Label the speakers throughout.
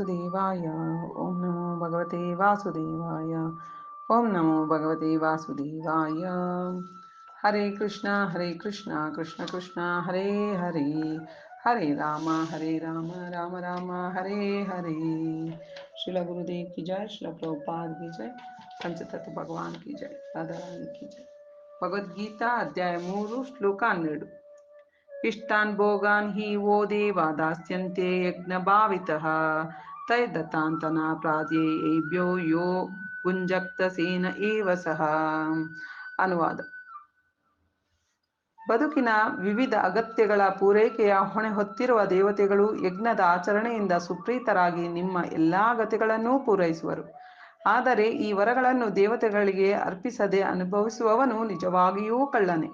Speaker 1: वासुदेवाय। ओम नमो भगवते वासुदेवाय। ओम नमो भगवते वासुदेवाय। हरे कृष्णा हरे कृष्णा, कृष्ण कृष्णा, हरे हरे। हरे राम हरे राम राम राम, हरे हरे। श्रीला गुरुदेव की जय, श्रीला प्रभुपाद की जय, पंचतत्व भगवान की जय, राधा रानी की जय। भगवद गीता अध्याय मूरु, श्लोकान्नेरु। इष्टान् भोगान् हि वो देवा दास्यन्ते यज्ञभावितः। ಭಾವಿತಃ ತೈ ದತ್ತಾಂತನ ಪ್ರಾದೇಯೇಭ್ಯೋ ಯೋ ಗುಂಜಕ್ತ ಸೇನ ಏವ ಸಹ. ಅನುವಾದ. ಬದುಕಿನ ವಿವಿಧ ಅಗತ್ಯಗಳ ಪೂರೈಕೆಯ ಹೊಣೆ ಹೊತ್ತಿರುವ ದೇವತೆಗಳು ಯಜ್ಞದ ಆಚರಣೆಯಿಂದ ಸುಪ್ರೀತರಾಗಿ ನಿಮ್ಮ ಎಲ್ಲಾ ಅಗತ್ಯಗಳನ್ನೂ ಪೂರೈಸುವರು. ಆದರೆ ಈ ವರಗಳನ್ನು ದೇವತೆಗಳಿಗೆ ಅರ್ಪಿಸದೆ ಅನುಭವಿಸುವವನು ನಿಜವಾಗಿಯೂ ಕಳ್ಳನೆ.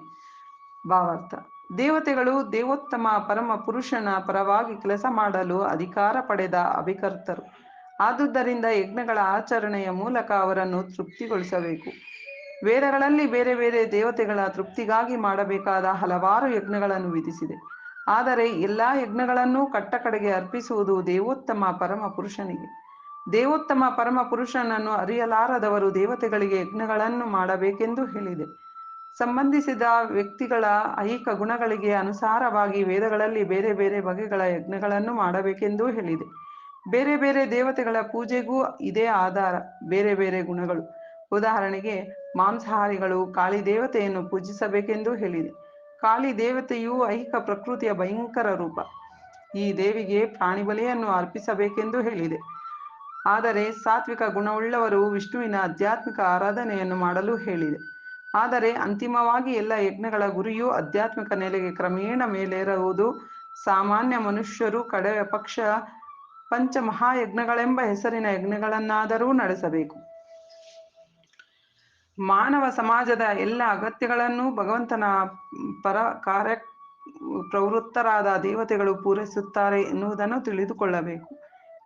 Speaker 1: ಭಾವಾರ್ಥ. ದೇವತೆಗಳು ದೇವೋತ್ತಮ ಪರಮ ಪುರುಷನ ಪರವಾಗಿ ಕೆಲಸ ಮಾಡಲು ಅಧಿಕಾರ ಪಡೆದ ಅಭಿಕರ್ತರು. ಆದುದರಿಂದ ಯಜ್ಞಗಳ ಆಚರಣೆಯ ಮೂಲಕ ಅವರನ್ನು ತೃಪ್ತಿಗೊಳಿಸಬೇಕು. ವೇದಗಳಲ್ಲಿ ಬೇರೆ ಬೇರೆ ದೇವತೆಗಳ ತೃಪ್ತಿಗಾಗಿ ಮಾಡಬೇಕಾದ ಹಲವಾರು ಯಜ್ಞಗಳನ್ನು ವಿಧಿಸಿದೆ. ಆದರೆ ಎಲ್ಲಾ ಯಜ್ಞಗಳನ್ನೂ ಕಟ್ಟಕಡೆಗೆ ಅರ್ಪಿಸುವುದು ದೇವೋತ್ತಮ ಪರಮ ಪುರುಷನಿಗೆ. ದೇವೋತ್ತಮ ಪರಮ ಪುರುಷನನ್ನು ಅರಿಯಲಾರದವರು ದೇವತೆಗಳಿಗೆ ಯಜ್ಞಗಳನ್ನು ಮಾಡಬೇಕೆಂದು ಹೇಳಿದೆ. ಸಂಬಂಧಿಸಿದ ವ್ಯಕ್ತಿಗಳ ಐಹಿಕ ಗುಣಗಳಿಗೆ ಅನುಸಾರವಾಗಿ ವೇದಗಳಲ್ಲಿ ಬೇರೆ ಬೇರೆ ಬಗೆಗಳ ಯಜ್ಞಗಳನ್ನು ಮಾಡಬೇಕೆಂದೂ ಹೇಳಿದೆ. ಬೇರೆ ಬೇರೆ ದೇವತೆಗಳ ಪೂಜೆಗೂ ಇದೇ ಆಧಾರ, ಬೇರೆ ಬೇರೆ ಗುಣಗಳು. ಉದಾಹರಣೆಗೆ, ಮಾಂಸಾಹಾರಿಗಳು ಕಾಳಿ ದೇವತೆಯನ್ನು ಪೂಜಿಸಬೇಕೆಂದು ಹೇಳಿದೆ. ಕಾಳಿ ದೇವತೆಯು ಐಹಿಕ ಪ್ರಕೃತಿಯ ಭಯಂಕರ ರೂಪ. ಈ ದೇವಿಗೆ ಪ್ರಾಣಿ ಬಲಿಯನ್ನು ಅರ್ಪಿಸಬೇಕೆಂದು ಹೇಳಿದೆ. ಆದರೆ ಸಾತ್ವಿಕ ಗುಣವುಳ್ಳವರು ವಿಷ್ಣುವಿನ ಆಧ್ಯಾತ್ಮಿಕ ಆರಾಧನೆಯನ್ನು ಮಾಡಲು ಹೇಳಿದೆ. ಆದರೆ ಅಂತಿಮವಾಗಿ ಎಲ್ಲ ಯಜ್ಞಗಳ ಗುರಿಯು ಆಧ್ಯಾತ್ಮಿಕ ನೆಲೆಗೆ ಕ್ರಮೇಣ ಮೇಲೇರುವುದು ಸಾಮಾನ್ಯ ಮನುಷ್ಯರು ಕಡೆಯ ಪಕ್ಷ ಪಂಚ ಮಹಾಯಜ್ಞಗಳೆಂಬ ಹೆಸರಿನ ಯಜ್ಞಗಳನ್ನಾದರೂ ನಡೆಸಬೇಕು. ಮಾನವ ಸಮಾಜದ ಎಲ್ಲ ಅಗತ್ಯಗಳನ್ನು ಭಗವಂತನ ಪರ ಕಾರ್ಯ ಪ್ರವೃತ್ತರಾದ ದೇವತೆಗಳು ಪೂರೈಸುತ್ತಾರೆ ಎನ್ನುವುದನ್ನು ತಿಳಿದುಕೊಳ್ಳಬೇಕು.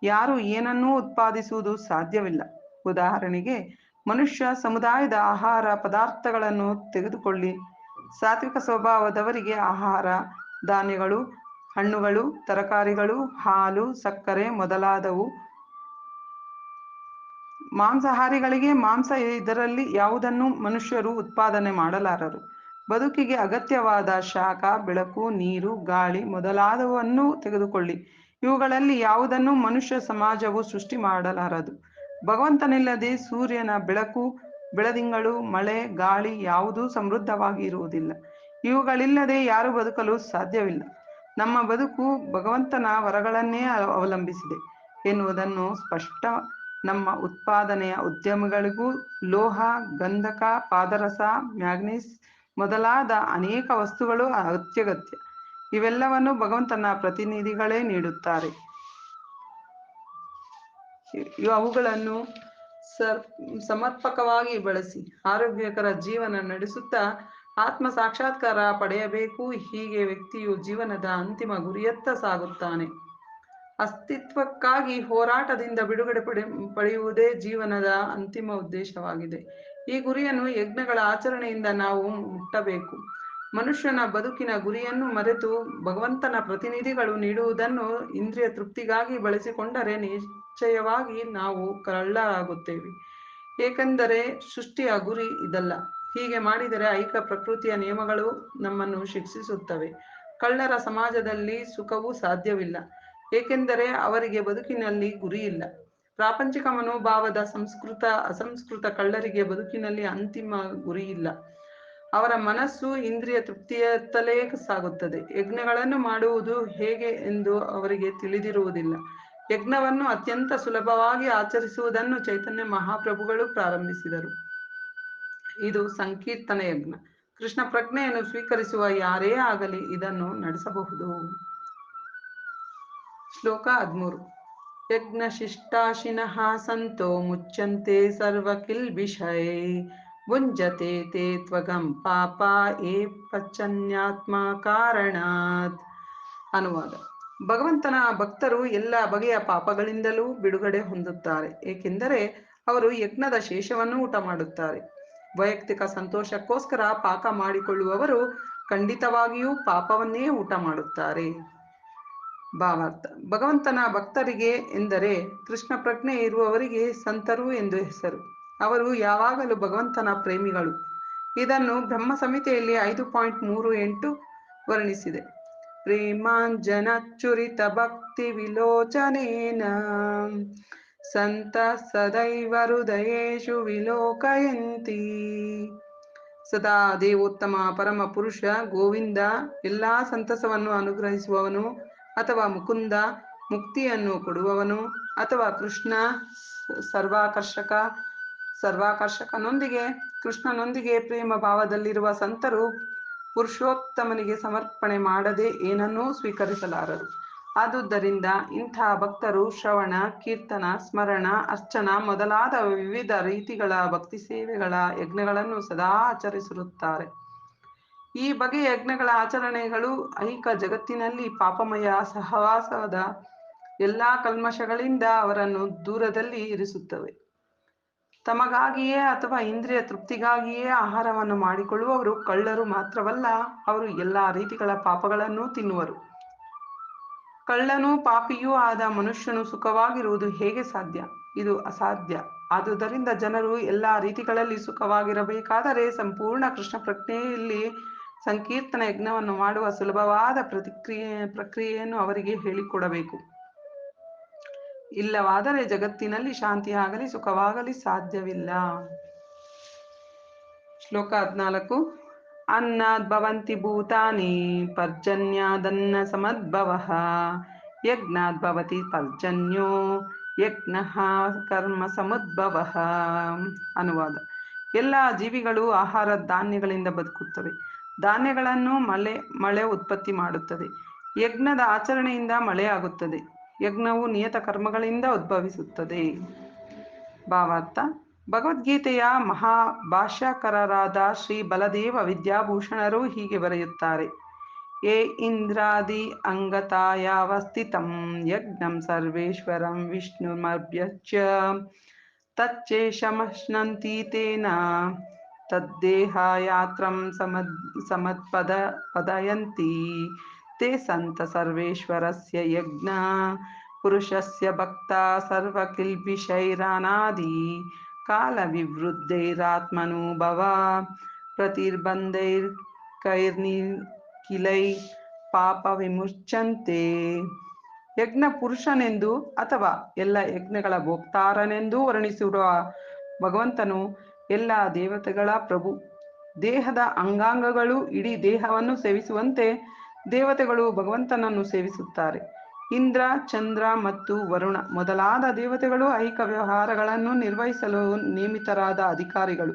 Speaker 1: ಯಾರು ಏನನ್ನೂ ಉತ್ಪಾದಿಸುವುದು ಸಾಧ್ಯವಿಲ್ಲ. ಉದಾಹರಣೆಗೆ ಮನುಷ್ಯ ಸಮುದಾಯದ ಆಹಾರ ಪದಾರ್ಥಗಳನ್ನು ತೆಗೆದುಕೊಳ್ಳಿ. ಸಾತ್ವಿಕ ಸ್ವಭಾವದವರಿಗೆ ಆಹಾರ, ಧಾನ್ಯಗಳು, ಹಣ್ಣುಗಳು, ತರಕಾರಿಗಳು, ಹಾಲು, ಸಕ್ಕರೆ ಮೊದಲಾದವು. ಮಾಂಸಾಹಾರಿಗಳಿಗೆ ಮಾಂಸ ಇದರಲ್ಲಿ ಯಾವುದನ್ನು ಮನುಷ್ಯರು ಉತ್ಪಾದನೆ ಮಾಡಲಾರರು? ಬದುಕಿಗೆ ಅಗತ್ಯವಾದ ಶಾಖ, ಬೆಳಕು, ನೀರು, ಗಾಳಿ ಮೊದಲಾದವನ್ನು ತೆಗೆದುಕೊಳ್ಳಿ. ಇವುಗಳಲ್ಲಿ ಯಾವುದನ್ನು ಮನುಷ್ಯ ಸಮಾಜವು ಸೃಷ್ಟಿ ಮಾಡಲಾರದು? ಭಗವಂತನಿಲ್ಲದೆ ಸೂರ್ಯನ ಬೆಳಕು, ಬೆಳದಿಂಗಳು, ಮಳೆ, ಗಾಳಿ ಯಾವುದೂ ಸಮೃದ್ಧವಾಗಿ ಇರುವುದಿಲ್ಲ ಇವುಗಳಿಲ್ಲದೆ ಯಾರು ಬದುಕಲು ಸಾಧ್ಯವಿಲ್ಲ. ನಮ್ಮ ಬದುಕು ಭಗವಂತನ ವರಗಳನ್ನೇ ಅವಲಂಬಿಸಿದೆ ಎನ್ನುವುದನ್ನು ಸ್ಪಷ್ಟ. ನಮ್ಮ ಉತ್ಪಾದನೆಯ ಉದ್ಯಮಗಳಿಗೂ ಲೋಹ, ಗಂಧಕ, ಪಾದರಸ, ಮ್ಯಾಗ್ನೀಸ್ ಮೊದಲಾದ ಅನೇಕ ವಸ್ತುಗಳು ಅತ್ಯಗತ್ಯ. ಇವೆಲ್ಲವನ್ನು ಭಗವಂತನ ಪ್ರತಿನಿಧಿಗಳೇ ನೀಡುತ್ತಾರೆ. ಅವುಗಳನ್ನು ಸರ್, ಸಮರ್ಪಕವಾಗಿ ಬಳಸಿ ಆರೋಗ್ಯಕರ ಜೀವನ ನಡೆಸುತ್ತಾ ಆತ್ಮ ಸಾಕ್ಷಾತ್ಕಾರ ಪಡೆಯಬೇಕು. ಹೀಗೆ ವ್ಯಕ್ತಿಯು ಜೀವನದ ಅಂತಿಮ ಗುರಿಯತ್ತ ಸಾಗುತ್ತಾನೆ. ಅಸ್ತಿತ್ವಕ್ಕಾಗಿ ಹೋರಾಟದಿಂದ ಬಿಡುಗಡೆ ಪಡೆ, ಪಡೆಯುವುದೇ ಜೀವನದ ಅಂತಿಮ ಉದ್ದೇಶವಾಗಿದೆ. ಈ ಗುರಿಯನ್ನು ಯಜ್ಞಗಳ ಆಚರಣೆಯಿಂದ ನಾವು ಮುಟ್ಟಬೇಕು. ಮನುಷ್ಯನ ಬದುಕಿನ ಗುರಿಯನ್ನು ಮರೆತು ಭಗವಂತನ ಪ್ರತಿನಿಧಿಗಳು ನೀಡುವುದನ್ನು ಇಂದ್ರಿಯ ತೃಪ್ತಿಗಾಗಿ ಬಳಸಿಕೊಂಡರೆ ನಿಶ್ಚಯವಾಗಿ ನಾವು ಕಳ್ಳರಾಗುತ್ತೇವೆ. ಏಕೆಂದರೆ ಸೃಷ್ಟಿಯ ಗುರಿ ಇದಲ್ಲ. ಹೀಗೆ ಮಾಡಿದರೆ ಐಕ ಪ್ರಕೃತಿಯ ನಿಯಮಗಳು ನಮ್ಮನ್ನು ಶಿಕ್ಷಿಸುತ್ತವೆ. ಕಳ್ಳರ ಸಮಾಜದಲ್ಲಿ ಸುಖವೂ ಸಾಧ್ಯವಿಲ್ಲ. ಏಕೆಂದರೆ ಅವರಿಗೆ ಬದುಕಿನಲ್ಲಿ ಗುರಿ ಇಲ್ಲ ಪ್ರಾಪಂಚಿಕ ಮನೋಭಾವದ ಸಂಸ್ಕೃತ, ಅಸಂಸ್ಕೃತ ಕಳ್ಳರಿಗೆ ಬದುಕಿನಲ್ಲಿ ಅಂತಿಮ ಗುರಿ ಇಲ್ಲ ಅವರ ಮನಸ್ಸು ಇಂದ್ರಿಯ ತೃಪ್ತಿಯತ್ತಲೇ ಸಾಗುತ್ತದೆ. ಯಜ್ಞಗಳನ್ನು ಮಾಡುವುದು ಹೇಗೆ ಎಂದು ಅವರಿಗೆ ತಿಳಿದಿರುವುದಿಲ್ಲ. ಯಜ್ಞವನ್ನು ಅತ್ಯಂತ ಸುಲಭವಾಗಿ ಆಚರಿಸುವುದನ್ನು ಚೈತನ್ಯ ಮಹಾಪ್ರಭುಗಳು ಪ್ರಾರಂಭಿಸಿದರು. ಇದು ಸಂಕೀರ್ತನ ಯಜ್ಞ. ಕೃಷ್ಣ ಪ್ರಜ್ಞೆಯನ್ನು ಸ್ವೀಕರಿಸುವ ಯಾರೇ ಆಗಲಿ ಇದನ್ನು ನಡೆಸಬಹುದು. ಶ್ಲೋಕ ಹದಿಮೂರು. ಯಜ್ಞ ಶಿಷ್ಟಾಶಿನಃ ಸಂತೋ ಮುಚ್ಚಂತೆ ಸರ್ವ ಕಿಲ್ಬಿಷೈ ಭುಂಜತೆ ತೇ ತ್ವಗಂ ಪಾಪ ಏ ಪಚನ್ಯಾತ್ಮ ಕಾರಣಾತ್. ಅನುವಾದ. ಭಗವಂತನ ಭಕ್ತರು ಎಲ್ಲ ಬಗೆಯ ಪಾಪಗಳಿಂದಲೂ ಬಿಡುಗಡೆ ಹೊಂದುತ್ತಾರೆ. ಏಕೆಂದರೆ ಅವರು ಯಜ್ಞದ ಶೇಷವನ್ನು ಊಟ ಮಾಡುತ್ತಾರೆ. ವೈಯಕ್ತಿಕ ಸಂತೋಷಕ್ಕೋಸ್ಕರ ಪಾಕ ಮಾಡಿಕೊಳ್ಳುವವರು ಖಂಡಿತವಾಗಿಯೂ ಪಾಪವನ್ನೇ ಊಟ ಮಾಡುತ್ತಾರೆ. ಭಾವಾರ್ಥ. ಭಗವಂತನ ಭಕ್ತರಿಗೆ ಎಂದರೆ ಕೃಷ್ಣ ಪ್ರಜ್ಞೆ ಇರುವವರಿಗೆ ಸಂತರು ಎಂದು ಹೆಸರು. ಅವರು ಯಾವಾಗಲೂ ಭಗವಂತನ ಪ್ರೇಮಿಗಳು. ಇದನ್ನು ಬ್ರಹ್ಮ ಸಂಹಿತೆಯಲ್ಲಿ ಐದು ಪಾಯಿಂಟ್ ಮೂರು ಎಂಟು ವರ್ಣಿಸಿದೆ. ಪ್ರೇಮಾಂಜನಚ್ಚುರಿತ ಭಕ್ತಿ ವಿಲೋಚನೇನ ಸಂತ ಸದೈವ ಹೃದಯೇಶು ವಿಲೋಕಯಂತಿ ಸದಾ ದೇವೋತ್ತಮ ಪರಮ ಪುರುಷ ಗೋವಿಂದ ಎಲ್ಲಾ ಸಂತಸವನ್ನು ಅನುಗ್ರಹಿಸುವವನು ಅಥವಾ ಮುಕುಂದ ಮುಕ್ತಿಯನ್ನು ಕೊಡುವವನು ಅಥವಾ ಕೃಷ್ಣ ಸರ್ವಾಕರ್ಷಕ ಸರ್ವಾಕರ್ಷಕನೊಂದಿಗೆ ಕೃಷ್ಣನೊಂದಿಗೆ ಪ್ರೇಮ ಭಾವದಲ್ಲಿರುವ ಸಂತರು ಪುರುಷೋತ್ತಮನಿಗೆ ಸಮರ್ಪಣೆ ಮಾಡದೆ ಏನನ್ನೂ ಸ್ವೀಕರಿಸಲಾರರು. ಆದುದರಿಂದ ಇಂಥ ಭಕ್ತರು ಶ್ರವಣ, ಕೀರ್ತನ, ಸ್ಮರಣ, ಅರ್ಚನ ಮೊದಲಾದ ವಿವಿಧ ರೀತಿಗಳ ಭಕ್ತಿ ಸೇವೆಗಳ ಯಜ್ಞಗಳನ್ನು ಸದಾ ಆಚರಿಸಿರುತ್ತಾರೆ ಈ ಬಗೆಯ ಯಜ್ಞಗಳ ಆಚರಣೆಗಳು ಐಕ ಜಗತ್ತಿನಲ್ಲಿ ಪಾಪಮಯ ಸಹವಾಸದ ಎಲ್ಲಾ ಕಲ್ಮಶಗಳಿಂದ ಅವರನ್ನು ದೂರದಲ್ಲಿ ಇರಿಸುತ್ತವೆ. ತಮಗಾಗಿಯೇ ಅಥವಾ ಇಂದ್ರಿಯ ತೃಪ್ತಿಗಾಗಿಯೇ ಆಹಾರವನ್ನು ಮಾಡಿಕೊಳ್ಳುವವರು ಕಳ್ಳರು ಮಾತ್ರವಲ್ಲ, ಅವರು ಎಲ್ಲ ರೀತಿಗಳ ಪಾಪಗಳನ್ನೂ ತಿನ್ನುವರು. ಕಳ್ಳನೂ ಪಾಪಿಯೂ ಆದ ಮನುಷ್ಯನು ಸುಖವಾಗಿರುವುದು ಹೇಗೆ ಸಾಧ್ಯ? ಇದು ಅಸಾಧ್ಯ. ಆದುದರಿಂದ ಜನರು ಎಲ್ಲ ರೀತಿಗಳಲ್ಲಿ ಸುಖವಾಗಿರಬೇಕಾದರೆ ಸಂಪೂರ್ಣ ಕೃಷ್ಣ ಪ್ರಜ್ಞೆಯಲ್ಲಿ ಸಂಕೀರ್ತನ ಯಜ್ಞವನ್ನು ಮಾಡುವ ಸುಲಭವಾದ ಪ್ರತಿಕ್ರಿಯೆ, ಪ್ರಕ್ರಿಯೆಯನ್ನು ಅವರಿಗೆ ಹೇಳಿಕೊಡಬೇಕು. ಇಲ್ಲವಾದರೆ ಜಗತ್ತಿನಲ್ಲಿ ಶಾಂತಿಯಾಗಲಿ ಸುಖವಾಗಲಿ ಸಾಧ್ಯವಿಲ್ಲ. ಶ್ಲೋಕ ಹದಿನಾಲ್ಕು. ಅನ್ನಾದ್ ಭವಂತಿ ಭೂತಾನಿ ಪರ್ಜನ್ಯಾದನ್ನ ಸಮದ್ಭವ. ಯಜ್ಞಾದ್ ಭವತಿ ಪರ್ಜನ್ಯೋ ಯಜ್ಞ ಕರ್ಮ ಸಮದ್ಭವ. ಅನುವಾದ. ಎಲ್ಲ ಜೀವಿಗಳು ಆಹಾರ ಧಾನ್ಯಗಳಿಂದ ಬದುಕುತ್ತವೆ. ಧಾನ್ಯಗಳನ್ನು ಮಳೆ ಮಳೆ ಉತ್ಪತ್ತಿ ಮಾಡುತ್ತದೆ. ಯಜ್ಞದ ಆಚರಣೆಯಿಂದ ಮಳೆಯಾಗುತ್ತದೆ. ಯಜ್ಞವು ನಿಯತ ಕರ್ಮಗಳಿಂದ ಉದ್ಭವಿಸುತ್ತದೆ. ಭಾವಾರ್ಥ. ಭಗವದ್ಗೀತೆಯ ಮಹಾಭಾಷ್ಯಕರರಾದ ಶ್ರೀ ಬಲದೇವ ವಿದ್ಯಾಭೂಷಣರು ಹೀಗೆ ಬರೆಯುತ್ತಾರೆ. ಏ ಇಂದ್ರಾದಿ ಅಂಗತಾಯಾವಸ್ಥಿತಂ ಯಜ್ಞಂ ಸರ್ವೇಶ್ವರಂ ವಿಷ್ಣುಮರ್ಭ್ಯಚ್ಯ ತಚ್ಚೇಷಮಶ್ನಂತೀತೇನ ತೇನ ತದ್ದೇಹಾಯಾತ್ರಂ ಸಮದ್, ಸಮತ್ಪದ, ಪದಯಂತಿ ते सन्त सर्वेश्वरस्य यज्ञ पुरुषस्य भक्ता सर्वकिल्बिषैरानादि कालविवृद्धैरात्मनुभव प्रतिर्बन्धैर्कैर्निखिलै ಪಾಪ ವಿಮುಚ್ಯಂತೆ ಯಜ್ಞ ಪುರುಷನೆಂದು ಅಥವಾ ಎಲ್ಲ ಯಜ್ಞಗಳ ಭೋಕ್ತಾರನೆಂದೂ ವರ್ಣಿಸಿರುವ ಭಗವಂತನು ಎಲ್ಲ ದೇವತೆಗಳ ಪ್ರಭು ದೇಹದ ಅಂಗಾಂಗಗಳು ಇಡೀ ದೇಹವನ್ನು ಸೇವಿಸುವಂತೆ ದೇವತೆಗಳು ಭಗವಂತನನ್ನು ಸೇವಿಸುತ್ತಾರೆ. ಇಂದ್ರ, ಚಂದ್ರ ಮತ್ತು ವರುಣ ಮೊದಲಾದ ದೇವತೆಗಳು ಐಕ ವ್ಯವಹಾರಗಳನ್ನು ನಿರ್ವಹಿಸಲು ನೇಮಿತರಾದ ಅಧಿಕಾರಿಗಳು.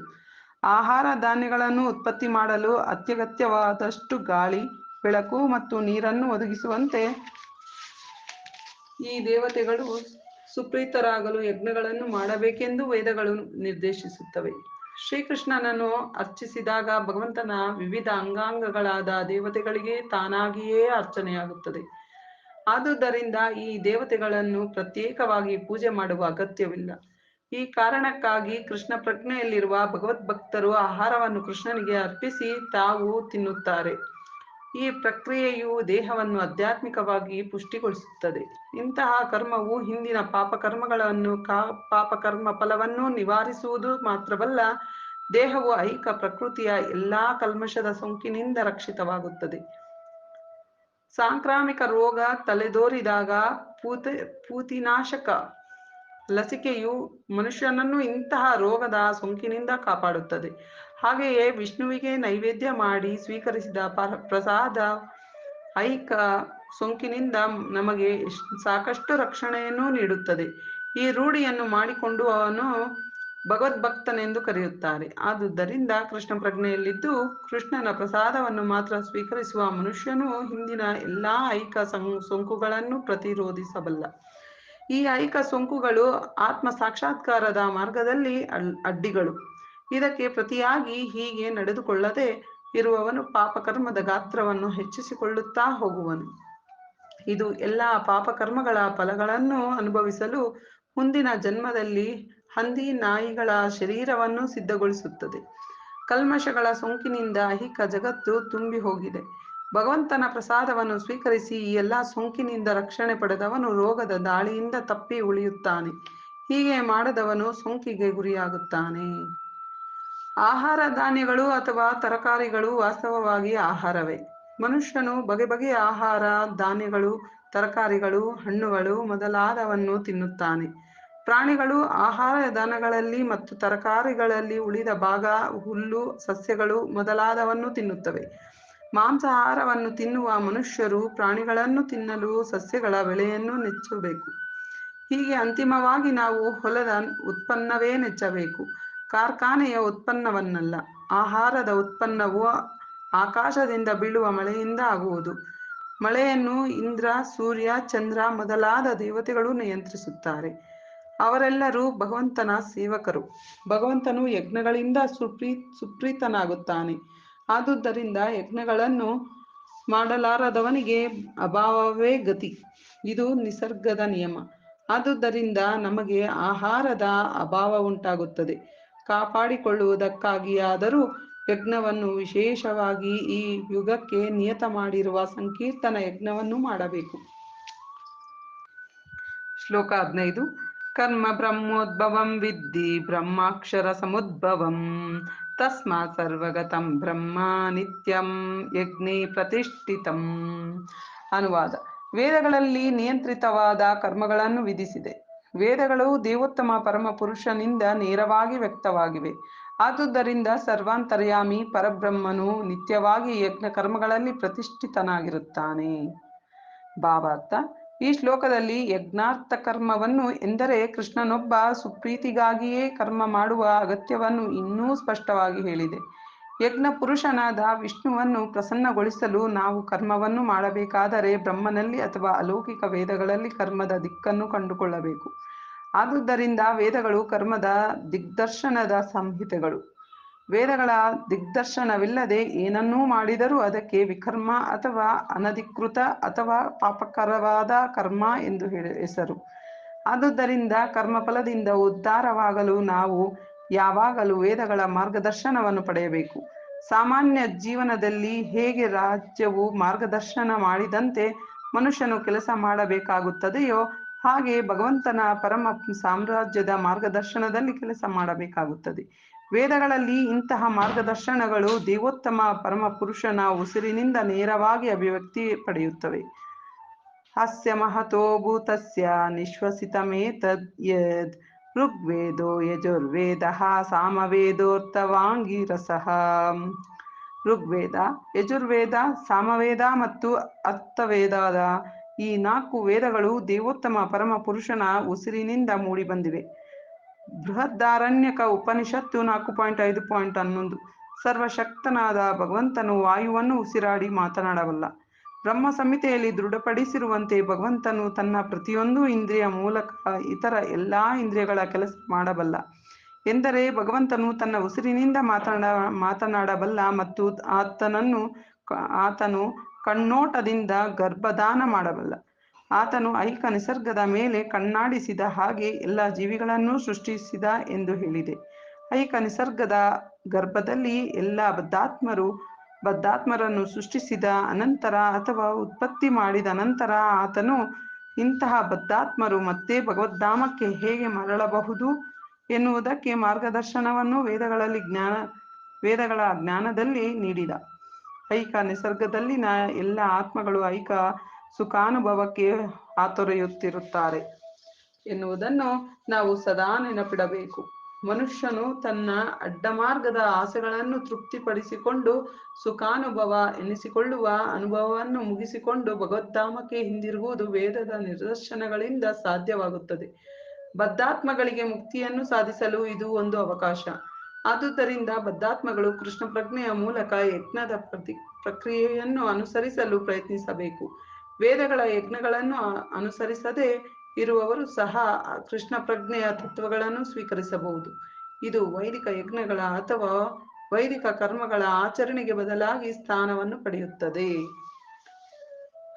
Speaker 1: ಆಹಾರ ಧಾನ್ಯಗಳನ್ನು ಉತ್ಪತ್ತಿ ಮಾಡಲು ಅತ್ಯಗತ್ಯವಾದಷ್ಟು ಗಾಳಿ, ಬೆಳಕು ಮತ್ತು ನೀರನ್ನು ಒದಗಿಸುವಂತೆ ಈ ದೇವತೆಗಳು ಸುಪ್ರೀತರಾಗಲು ಯಜ್ಞಗಳನ್ನು ಮಾಡಬೇಕೆಂದು ವೇದಗಳು ನಿರ್ದೇಶಿಸುತ್ತವೆ. ಶ್ರೀಕೃಷ್ಣನನ್ನು ಅರ್ಚಿಸಿದಾಗ ಭಗವಂತನ ವಿವಿಧ ಅಂಗಾಂಗಗಳಾದ ದೇವತೆಗಳಿಗೆ ತಾನಾಗಿಯೇ ಅರ್ಚನೆಯಾಗುತ್ತದೆ. ಆದುದರಿಂದ ಈ ದೇವತೆಗಳನ್ನು ಪ್ರತ್ಯೇಕವಾಗಿ ಪೂಜೆ ಮಾಡುವ ಅಗತ್ಯವಿಲ್ಲ. ಈ ಕಾರಣಕ್ಕಾಗಿ ಕೃಷ್ಣ ಪ್ರಜ್ಞೆಯಲ್ಲಿರುವ ಭಗವದ್ಭಕ್ತರು ಆಹಾರವನ್ನು ಕೃಷ್ಣನಿಗೆ ಅರ್ಪಿಸಿ ತಾವು ತಿನ್ನುತ್ತಾರೆ. ಈ ಪ್ರಕ್ರಿಯೆಯು ದೇಹವನ್ನು ಆಧ್ಯಾತ್ಮಿಕವಾಗಿ ಪುಷ್ಟಿಗೊಳಿಸುತ್ತದೆ. ಇಂತಹ ಕರ್ಮವು ಹಿಂದಿನ ಪಾಪಕರ್ಮಗಳನ್ನು ಕಾ, ಪಾಪಕರ್ಮ ಫಲವನ್ನು ನಿವಾರಿಸುವುದು ಮಾತ್ರವಲ್ಲ, ದೇಹವು ಐಕ ಪ್ರಕೃತಿಯ ಎಲ್ಲಾ ಕಲ್ಮಶದ ಸೋಂಕಿನಿಂದ ರಕ್ಷಿತವಾಗುತ್ತದೆ. ಸಾಂಕ್ರಾಮಿಕ ರೋಗ ತಲೆದೋರಿದಾಗ ಪೂತ, ಪೂತಿನಾಶಕ ಲಸಿಕೆಯು ಮನುಷ್ಯನನ್ನು ಇಂತಹ ರೋಗದ ಸೋಂಕಿನಿಂದ ಕಾಪಾಡುತ್ತದೆ. ಹಾಗೆಯೇ ವಿಷ್ಣುವಿಗೆ ನೈವೇದ್ಯ ಮಾಡಿ ಸ್ವೀಕರಿಸಿದ ಪ್ರಸಾದ ಐಕ ಸೋಂಕಿನಿಂದ ನಮಗೆ ಸಾಕಷ್ಟು ರಕ್ಷಣೆಯನ್ನು ನೀಡುತ್ತದೆ. ಈ ರೂಢಿಯನ್ನು ಮಾಡಿಕೊಂಡು ಅವನು ಭಗವದ್ಭಕ್ತನೆಂದು ಕರೆಯುತ್ತಾರೆ. ಆದುದರಿಂದ ಕೃಷ್ಣ ಪ್ರಜ್ಞೆಯಲ್ಲಿದ್ದು ಕೃಷ್ಣನ ಪ್ರಸಾದವನ್ನು ಮಾತ್ರ ಸ್ವೀಕರಿಸುವ ಮನುಷ್ಯನು ಹಿಂದಿನ ಎಲ್ಲಾ ಐಕ ಸೋಂಕುಗಳನ್ನು ಪ್ರತಿರೋಧಿಸಬಲ್ಲ. ಈ ಐಕ ಸೋಂಕುಗಳು ಆತ್ಮ ಸಾಕ್ಷಾತ್ಕಾರದ ಮಾರ್ಗದಲ್ಲಿ ಅಡ್ಡಿಗಳು. ಇದಕ್ಕೆ ಪ್ರತಿಯಾಗಿ ಹೀಗೆ ನಡೆದುಕೊಳ್ಳದೆ ಇರುವವನು ಪಾಪಕರ್ಮದ ಗಾತ್ರವನ್ನು ಹೆಚ್ಚಿಸಿಕೊಳ್ಳುತ್ತಾ ಹೋಗುವನು. ಇದು ಎಲ್ಲ ಪಾಪಕರ್ಮಗಳ ಫಲಗಳನ್ನು ಅನುಭವಿಸಲು ಮುಂದಿನ ಜನ್ಮದಲ್ಲಿ ಹಂದಿ ನಾಯಿಗಳ ಶರೀರವನ್ನು ಸಿದ್ಧಗೊಳಿಸುತ್ತದೆ. ಕಲ್ಮಶಗಳ ಸೋಂಕಿನಿಂದ ಅಹಿಕ ಜಗತ್ತು ತುಂಬಿ ಹೋಗಿದೆ. ಭಗವಂತನ ಪ್ರಸಾದವನ್ನು ಸ್ವೀಕರಿಸಿ ಈ ಎಲ್ಲ ಸೋಂಕಿನಿಂದ ರಕ್ಷಣೆ ಪಡೆದವನು ರೋಗದ ದಾಳಿಯಿಂದ ತಪ್ಪಿ ಉಳಿಯುತ್ತಾನೆ. ಹೀಗೆ ಮಾಡದವನು ಸೋಂಕಿಗೆ ಗುರಿಯಾಗುತ್ತಾನೆ. ಆಹಾರ ಧಾನ್ಯಗಳು ಅಥವಾ ತರಕಾರಿಗಳು ವಾಸ್ತವವಾಗಿ ಆಹಾರವೇ. ಮನುಷ್ಯನು ಬಗೆ ಬಗೆಯ ಆಹಾರ, ಧಾನ್ಯಗಳು, ತರಕಾರಿಗಳು, ಹಣ್ಣುಗಳು ಮೊದಲಾದವನ್ನು ತಿನ್ನುತ್ತಾನೆ. ಪ್ರಾಣಿಗಳು ಆಹಾರ ಧಾನ್ಯಗಳಲ್ಲಿ ಮತ್ತು ತರಕಾರಿಗಳಲ್ಲಿ ಉಳಿದ ಭಾಗ, ಹುಲ್ಲು, ಸಸ್ಯಗಳು ಮೊದಲಾದವನ್ನು ತಿನ್ನುತ್ತವೆ. ಮಾಂಸಾಹಾರವನ್ನು ತಿನ್ನುವ ಮನುಷ್ಯರು ಪ್ರಾಣಿಗಳನ್ನು ತಿನ್ನಲು ಸಸ್ಯಗಳ ಬೆಳೆಯನ್ನು ನೆಚ್ಚಬೇಕು. ಹೀಗೆ ಅಂತಿಮವಾಗಿ ನಾವು ಹೊಲದ ಉತ್ಪನ್ನವೇ ನೆಚ್ಚಬೇಕು. ಕಾರ್ಖಾನೆಯ ಉತ್ಪನ್ನವನ್ನಲ್ಲ, ಆಹಾರದ ಉತ್ಪನ್ನವು ಆಕಾಶದಿಂದ ಬೀಳುವ ಮಳೆಯಿಂದ ಆಗುವುದು. ಮಳೆಯನ್ನು ಇಂದ್ರ, ಸೂರ್ಯ, ಚಂದ್ರ ಮೊದಲಾದ ದೇವತೆಗಳು ನಿಯಂತ್ರಿಸುತ್ತಾರೆ. ಅವರೆಲ್ಲರೂ ಭಗವಂತನ ಸೇವಕರು. ಭಗವಂತನು ಯಜ್ಞಗಳಿಂದ ಸುಪ್ರೀ, ಸುಪ್ರೀತನಾಗುತ್ತಾನೆ. ಆದುದರಿಂದ ಯಜ್ಞಗಳನ್ನು ಮಾಡಲಾರದವನಿಗೆ ಅಭಾವವೇ ಗತಿ. ಇದು ನಿಸರ್ಗದ ನಿಯಮ. ಆದುದರಿಂದ ನಮಗೆ ಆಹಾರದ ಅಭಾವ ಉಂಟಾಗುತ್ತದೆ ಕಾಪಾಡಿಕೊಳ್ಳುವುದಕ್ಕಾಗಿಯಾದರೂ ಯಜ್ಞವನ್ನು ವಿಶೇಷವಾಗಿ ಈ ಯುಗಕ್ಕೆ ನಿಯತ ಮಾಡಿರುವ ಸಂಕೀರ್ತನ ಯಜ್ಞವನ್ನು ಮಾಡಬೇಕು. ಶ್ಲೋಕ ಹದಿನೈದು. ಕರ್ಮ ಬ್ರಹ್ಮೋದ್ಭವಂ ವಿದ್ಧಿ ಬ್ರಹ್ಮಾಕ್ಷರ ಸಮುದ್ಭವಂ. ತಸ್ಮಾತ್ ಸರ್ವಗತಂ ಬ್ರಹ್ಮ ನಿತ್ಯಂ ಯಜ್ಞಿ ಪ್ರತಿಷ್ಠಿತಂ ಅನುವಾದ ವೇದಗಳಲ್ಲಿ ನಿಯಂತ್ರಿತವಾದ ಕರ್ಮಗಳನ್ನು ವಿಧಿಸಿದೆ। ವೇದಗಳು ದೇವೋತ್ತಮ ಪರಮ ಪುರುಷನಿಂದ ನೇರವಾಗಿ ವ್ಯಕ್ತವಾಗಿವೆ। ಆದುದರಿಂದ ಸರ್ವಾಂತರ್ಯಾಮಿ ಪರಬ್ರಹ್ಮನು ನಿತ್ಯವಾಗಿ ಯಜ್ಞ ಕರ್ಮಗಳಲ್ಲಿ ಪ್ರತಿಷ್ಠಿತನಾಗಿರುತ್ತಾನೆ। ಭಾವಾರ್ಥ ಈ ಶ್ಲೋಕದಲ್ಲಿ ಯಜ್ಞಾರ್ಥ ಕರ್ಮವನ್ನು ಎಂದರೆ ಕೃಷ್ಣನೊಬ್ಬ ಸುಪ್ರೀತಿಗಾಗಿಯೇ ಕರ್ಮ ಮಾಡುವ ಅಗತ್ಯವನ್ನು ಇನ್ನೂ ಸ್ಪಷ್ಟವಾಗಿ ಹೇಳಿದೆ. ಯಜ್ಞ ಪುರುಷನಾದ ವಿಷ್ಣುವನ್ನು ಪ್ರಸನ್ನಗೊಳಿಸಲು ನಾವು ಕರ್ಮವನ್ನು ಮಾಡಬೇಕಾದರೆ ಬ್ರಹ್ಮನಲ್ಲಿ ಅಥವಾ ಅಲೌಕಿಕ ವೇದಗಳಲ್ಲಿ ಕರ್ಮದ ದಿಕ್ಕನ್ನು ಕಂಡುಕೊಳ್ಳಬೇಕು. ಆದುದರಿಂದ ವೇದಗಳು ಕರ್ಮದ ದಿಗ್ದರ್ಶನದ ಸಂಹಿತೆಗಳು. ವೇದಗಳ ದಿಗ್ದರ್ಶನವಿಲ್ಲದೆ ಏನನ್ನೂ ಮಾಡಿದರೂ ಅದಕ್ಕೆ ವಿಕರ್ಮ ಅಥವಾ ಅನಧಿಕೃತ ಅಥವಾ ಪಾಪಕರವಾದ ಕರ್ಮ ಎಂದು ಹೆಸರು. ಆದುದರಿಂದ ಕರ್ಮಫಲದಿಂದ ಉದ್ಧಾರವಾಗಲು ನಾವು ಯಾವಾಗಲೂ ವೇದಗಳ ಮಾರ್ಗದರ್ಶನವನ್ನು ಪಡೆಯಬೇಕು. ಸಾಮಾನ್ಯ ಜೀವನದಲ್ಲಿ ಹೇಗೆ ರಾಜ್ಯವು ಮಾರ್ಗದರ್ಶನ ಮಾಡಿದಂತೆ ಮನುಷ್ಯನು ಕೆಲಸ ಮಾಡಬೇಕಾಗುತ್ತದೆಯೋ ಹಾಗೆ ಭಗವಂತನ ಪರಮ ಸಾಮ್ರಾಜ್ಯದ ಮಾರ್ಗದರ್ಶನದಲ್ಲಿ ಕೆಲಸ ಮಾಡಬೇಕಾಗುತ್ತದೆ. ವೇದಗಳಲ್ಲಿ ಇಂತಹ ಮಾರ್ಗದರ್ಶನಗಳು ದೇವೋತ್ತಮ ಪರಮ ಪುರುಷನ ಉಸಿರಿನಿಂದ ನೇರವಾಗಿ ಅಭಿವ್ಯಕ್ತಿ ಪಡೆಯುತ್ತವೆ. ಹಾಸ್ಯ ಮಹತೋ ಭೂತಸ್ಯ ನಿಶ್ವಸಿತಮೇತದ್ ಯದ್ ಋಗ್ವೇದೋ ಯಜುರ್ವೇದ ಸಾಮವೇದೋರ್ಥವಾಂಗಿರಸಃ ಋಗ್ವೇದ, ಯಜುರ್ವೇದ, ಸಾಮವೇದ ಮತ್ತು ಅರ್ಥವೇದದ ಈ ನಾಲ್ಕು ವೇದಗಳು ದೇವೋತ್ತಮ ಪರಮ ಪುರುಷನ ಉಸಿರಿನಿಂದ ಮೂಡಿಬಂದಿವೆ. ಬೃಹದಾರಣ್ಯಕ ಉಪನಿಷತ್ತು ನಾಲ್ಕು ಪಾಯಿಂಟ್ ಐದು ಪಾಯಿಂಟ್ ಹನ್ನೊಂದು. ಸರ್ವಶಕ್ತನಾದ ಭಗವಂತನು ವಾಯುವನ್ನು ಉಸಿರಾಡಿ ಮಾತನಾಡಬಲ್ಲ. ಬ್ರಹ್ಮ ಸಂಹಿತೆಯಲ್ಲಿ ದೃಢಪಡಿಸಿರುವಂತೆ ಭಗವಂತನು ತನ್ನ ಪ್ರತಿಯೊಂದು ಇಂದ್ರಿಯ ಮೂಲಕ ಇತರ ಎಲ್ಲಾ ಇಂದ್ರಿಯಗಳ ಕೆಲಸ ಮಾಡಬಲ್ಲ. ಎಂದರೆ ಭಗವಂತನು ತನ್ನ ಉಸಿರಿನಿಂದ ಮಾತನಾಡ, ಮಾತನಾಡಬಲ್ಲ ಮತ್ತು ಆತನನ್ನು, ಆತನು ಕಣ್ಣೋಟದಿಂದ ಗರ್ಭದಾನ ಮಾಡಬಲ್ಲ. ಆತನು ಐಕ ನಿಸರ್ಗದ ಮೇಲೆ ಕಣ್ಣಾಡಿಸಿದ ಹಾಗೆ ಎಲ್ಲ ಜೀವಿಗಳನ್ನೂ ಸೃಷ್ಟಿಸಿದ ಎಂದು ಹೇಳಿದೆ. ಐಕ ನಿಸರ್ಗದ ಗರ್ಭದಲ್ಲಿ ಎಲ್ಲ ಬದ್ಧಾತ್ಮರು ಬದ್ಧಾತ್ಮರನ್ನು ಸೃಷ್ಟಿಸಿದ ಅನಂತರ ಅಥವಾ ಉತ್ಪತ್ತಿ ಮಾಡಿದ ನಂತರ ಆತನು ಇಂತಹ ಬದ್ಧಾತ್ಮರು ಮತ್ತೆ ಭಗವದ್ಧಾಮಕ್ಕೆ ಹೇಗೆ ಮರಳಬಹುದು ಎನ್ನುವುದಕ್ಕೆ ಮಾರ್ಗದರ್ಶನವನ್ನು ವೇದಗಳಲ್ಲಿ ಜ್ಞಾನ, ವೇದಗಳ ಜ್ಞಾನದಲ್ಲಿ ನೀಡಿದ. ಐಕ ನಿಸರ್ಗದಲ್ಲಿನ ಎಲ್ಲ ಆತ್ಮಗಳು ಐಕ ಸುಖಾನುಭವಕ್ಕೆ ಹಾತೊರೆಯುತ್ತಿರುತ್ತಾರೆ ಎನ್ನುವುದನ್ನು ನಾವು ಸದಾ ನೆನಪಿಡಬೇಕು. ಮನುಷ್ಯನು ತನ್ನ ಅಡ್ಡಮಾರ್ಗದ ಆಸೆಗಳನ್ನು ತೃಪ್ತಿಪಡಿಸಿಕೊಂಡು ಸುಖಾನುಭವ ಎನಿಸಿಕೊಳ್ಳುವ ಅನುಭವವನ್ನು ಮುಗಿಸಿಕೊಂಡು ಭಗವದ್ಧಾಮಕ್ಕೆ ಹಿಂದಿರುಗುವುದು ವೇದದ ನಿದರ್ಶನಗಳಿಂದ ಸಾಧ್ಯವಾಗುತ್ತದೆ. ಬದ್ಧಾತ್ಮಗಳಿಗೆ ಮುಕ್ತಿಯನ್ನು ಸಾಧಿಸಲು ಇದು ಒಂದು ಅವಕಾಶ. ಆದುದರಿಂದ ಬದ್ಧಾತ್ಮಗಳು ಕೃಷ್ಣ ಪ್ರಜ್ಞೆಯ ಮೂಲಕ ಯಜ್ಞದ ಪ್ರತಿ, ಪ್ರಕ್ರಿಯೆಯನ್ನು ಅನುಸರಿಸಲು ಪ್ರಯತ್ನಿಸಬೇಕು. ವೇದಗಳ ಯಜ್ಞಗಳನ್ನು ಅನುಸರಿಸದೆ ಇರುವವರು ಸಹ ಕೃಷ್ಣ ಪ್ರಜ್ಞೆಯ ತತ್ವಗಳನ್ನು ಸ್ವೀಕರಿಸಬಹುದು. ಇದು ವೈದಿಕ ಯಜ್ಞಗಳ ಅಥವಾ ವೈದಿಕ ಕರ್ಮಗಳ ಆಚರಣೆಗೆ ಬದಲಾಗಿ ಸ್ಥಾನವನ್ನು ಪಡೆಯುತ್ತದೆ.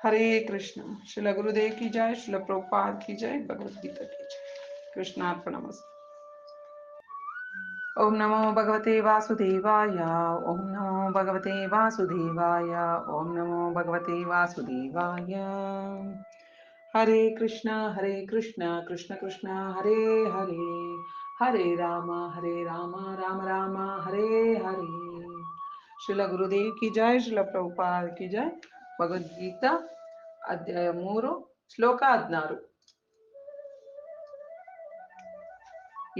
Speaker 1: ಹರೇ ಕೃಷ್ಣ. ಶಿಲ ಗುರುದೇವ್ ಕಿ ಜಯ ಶ್ರೀಲ ಪ್ರಭುಪಾದ್ ಕಿ ಜಯ ಭಗವದ್ಗೀತಾ ಕಿ ಜಯ ಕೃಷ್ಣಾರ್ಪಣಮಸ್ತು ಓಂ ನಮೋ ಭಗವತೆ ವಾಸುದೇವಾಯ ಓಂ ನಮೋ ಭಗವತೆ ವಾಸುದೇವಾಯ ಓಂ ನಮೋ ಭಗವತೆ ವಾಸುದೇವಾಯ ಹರೇ ಕೃಷ್ಣ ಹರೇ ಕೃಷ್ಣ ಕೃಷ್ಣ ಕೃಷ್ಣ ಹರೇ ಹರೇ ಹರೇ ರಾಮ ಹರೇ ರಾಮ ರಾಮ ರಾಮ ಹರೇ ಹರೇ ಶಿಲ ಗುರುದೇವ್ ಕಿ ಜಯ ಶಿಲ ಪ್ರಭುಪಾದ ಕಿ ಜಯ ಭಗವದ್ಗೀತಾ ಅಧ್ಯಾಯ ಮೂರು ಶ್ಲೋಕ ಹದಿನಾರು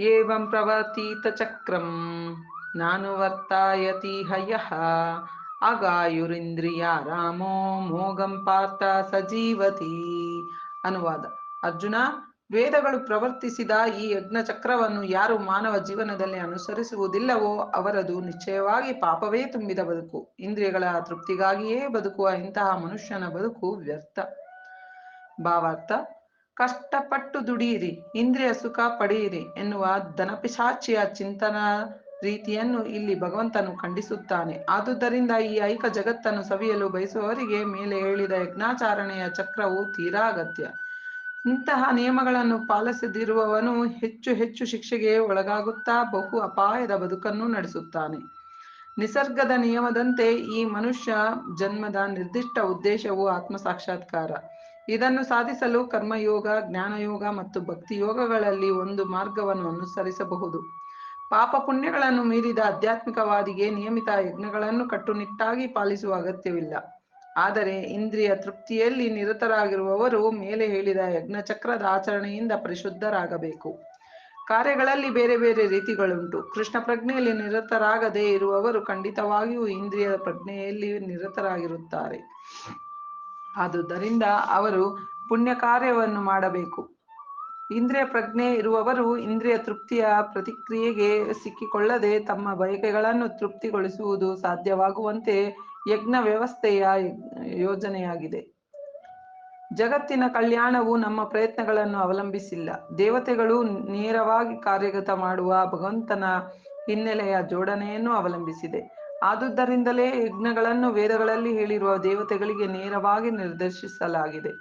Speaker 1: ಏವಂ ಪ್ರವರ್ತೀತ ಚಕ್ರಂ ನಾನುವರ್ತಾಯತಿ ಹಯಃ ಅಗಾಯುರಿಂದ್ರಿಯ ರಾಮೋ ಮೋಗಂ ಪಾರ್ಥ ಸಜೀವತಿ ಅನುವಾದ ಅರ್ಜುನ ವೇದಗಳು ಪ್ರವರ್ತಿಸಿದ ಈ ಯಜ್ಞ ಚಕ್ರವನ್ನು ಯಾರು ಮಾನವ ಜೀವನದಲ್ಲಿ ಅನುಸರಿಸುವುದಿಲ್ಲವೋ ಅವರದು ನಿಶ್ಚಯವಾಗಿ ಪಾಪವೇ ತುಂಬಿದ ಬದುಕು. ಇಂದ್ರಿಯಗಳ ತೃಪ್ತಿಗಾಗಿಯೇ ಬದುಕುವ ಇಂತಹ ಮನುಷ್ಯನ ಬದುಕು ವ್ಯರ್ಥ. ಭಾವಾರ್ಥ ಕಷ್ಟಪಟ್ಟು ದುಡಿಯಿರಿ, ಇಂದ್ರಿಯ ಸುಖ ಪಡೆಯಿರಿ ಎನ್ನುವ ಧನಪಿಶಾಚಿಯ ಚಿಂತನ ರೀತಿಯನ್ನು ಇಲ್ಲಿ ಭಗವಂತನು ಖಂಡಿಸುತ್ತಾನೆ. ಆದುದರಿಂದ ಈ ಐಕ ಜಗತ್ತನ್ನು ಸವಿಯಲು ಬಯಸುವವರಿಗೆ ಮೇಲೆ ಹೇಳಿದ ಯಜ್ಞಾಚಾರಣೆಯ ಚಕ್ರವು ತೀರಾ ಅಗತ್ಯ. ಇಂತಹ ನಿಯಮಗಳನ್ನು ಪಾಲಿಸದಿರುವವನು ಹೆಚ್ಚು ಹೆಚ್ಚು ಶಿಕ್ಷೆಗೆ ಒಳಗಾಗುತ್ತಾ ಬಹು ಅಪಾಯದ ಬದುಕನ್ನು ನಡೆಸುತ್ತಾನೆ. ನಿಸರ್ಗದ ನಿಯಮದಂತೆ ಈ ಮನುಷ್ಯ ಜನ್ಮದ ನಿರ್ದಿಷ್ಟ ಉದ್ದೇಶವು ಆತ್ಮ ಸಾಕ್ಷಾತ್ಕಾರ ಇದನ್ನು ಸಾಧಿಸಲು ಕರ್ಮಯೋಗ, ಜ್ಞಾನಯೋಗ ಮತ್ತು ಭಕ್ತಿ ಯೋಗಗಳಲ್ಲಿ ಒಂದು ಮಾರ್ಗವನ್ನು ಅನುಸರಿಸಬಹುದು. ಪಾಪ ಪುಣ್ಯಗಳನ್ನು ಮೀರಿದ ಆಧ್ಯಾತ್ಮಿಕವಾದಿಗೆ ನಿಯಮಿತ ಯಜ್ಞಗಳನ್ನು ಕಟ್ಟುನಿಟ್ಟಾಗಿ ಪಾಲಿಸುವ ಅಗತ್ಯವಿಲ್ಲ. ಆದರೆ ಇಂದ್ರಿಯ ತೃಪ್ತಿಯಲ್ಲಿ ನಿರತರಾಗಿರುವವರು ಮೇಲೆ ಹೇಳಿದ ಯಜ್ಞ ಚಕ್ರದ ಆಚರಣೆಯಿಂದ ಪರಿಶುದ್ಧರಾಗಬೇಕು. ಕಾರ್ಯಗಳಲ್ಲಿ ಬೇರೆ ಬೇರೆ ರೀತಿಗಳುಂಟು. ಕೃಷ್ಣ ಪ್ರಜ್ಞೆಯಲ್ಲಿ ನಿರತರಾಗದೇ ಇರುವವರು ಖಂಡಿತವಾಗಿಯೂ ಇಂದ್ರಿಯ ಪ್ರಜ್ಞೆಯಲ್ಲಿ ನಿರತರಾಗಿರುತ್ತಾರೆ. ಆದುದರಿಂದ ಅವರು ಪುಣ್ಯ ಕಾರ್ಯವನ್ನು ಮಾಡಬೇಕು. ಇಂದ್ರಿಯ ಪ್ರಜ್ಞೆ ಇರುವವರು ಇಂದ್ರಿಯ ತೃಪ್ತಿಯ ಪ್ರತಿಕ್ರಿಯೆಗೆ ಸಿಕ್ಕಿಕೊಳ್ಳದೆ ತಮ್ಮ ಬಯಕೆಗಳನ್ನು ತೃಪ್ತಿಗೊಳಿಸುವುದು ಸಾಧ್ಯವಾಗುವಂತೆ ಯಜ್ಞ ವ್ಯವಸ್ಥೆಯ ಯೋಜನೆಯಾಗಿದೆ. ಜಗತ್ತಿನ ಕಲ್ಯಾಣವು ನಮ್ಮ ಪ್ರಯತ್ನಗಳನ್ನು ಅವಲಂಬಿಸಿಲ್ಲ. ದೇವತೆಗಳು ನೇರವಾಗಿ ಕಾರ್ಯಗತ ಮಾಡುವ ಭಗವಂತನ ಹಿನ್ನೆಲೆಯ ಜೋಡಣೆಯನ್ನು ಅವಲಂಬಿಸಿದೆ. ಆದುದರಿಂದಲೇ ಯಜ್ಞಗಳನ್ನು ವೇದಗಳಲ್ಲಿ ಹೇಳಿರುವ ದೇವತೆಗಳಿಗೆ ನೇರವಾಗಿ ನಿರ್ದೇಶಿಸಲಾಗಿದೆ.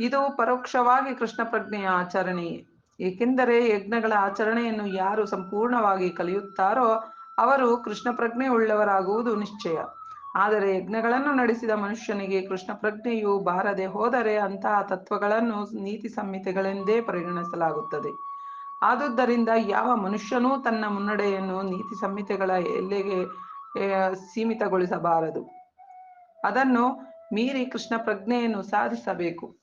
Speaker 1: ಇದು ಪರೋಕ್ಷವಾಗಿ ಕೃಷ್ಣ ಪ್ರಜ್ಞೆಯ ಆಚರಣೆಯೇ ಏಕೆಂದರೆ ಯಜ್ಞಗಳ ಆಚರಣೆಯನ್ನು ಯಾರು ಸಂಪೂರ್ಣವಾಗಿ ಕಲಿಯುತ್ತಾರೋ ಅವರು ಕೃಷ್ಣ ಪ್ರಜ್ಞೆ ಉಳ್ಳವರಾಗುವುದು ನಿಶ್ಚಯ. ಆದರೆ ಯಜ್ಞಗಳನ್ನು ನಡೆಸಿದ ಮನುಷ್ಯನಿಗೆ ಕೃಷ್ಣ ಪ್ರಜ್ಞೆಯು ಬಾರದೆ ಹೋದರೆ ಅಂತಹ ತತ್ವಗಳನ್ನು ನೀತಿ ಸಂಹಿತೆಗಳೆಂದೇ ಪರಿಗಣಿಸಲಾಗುತ್ತದೆ. ಆದುದರಿಂದ ಯಾವ ಮನುಷ್ಯನೂ ತನ್ನ ಮುನ್ನಡೆಯನ್ನು ನೀತಿ ಸಂಹಿತೆಗಳ ಎಲ್ಲೆಗೆ ಸೀಮಿತಗೊಳಿಸಬಾರದು. ಅದನ್ನು ಮೀರಿ ಕೃಷ್ಣ ಪ್ರಜ್ಞೆಯನ್ನು ಸಾಧಿಸಬೇಕು.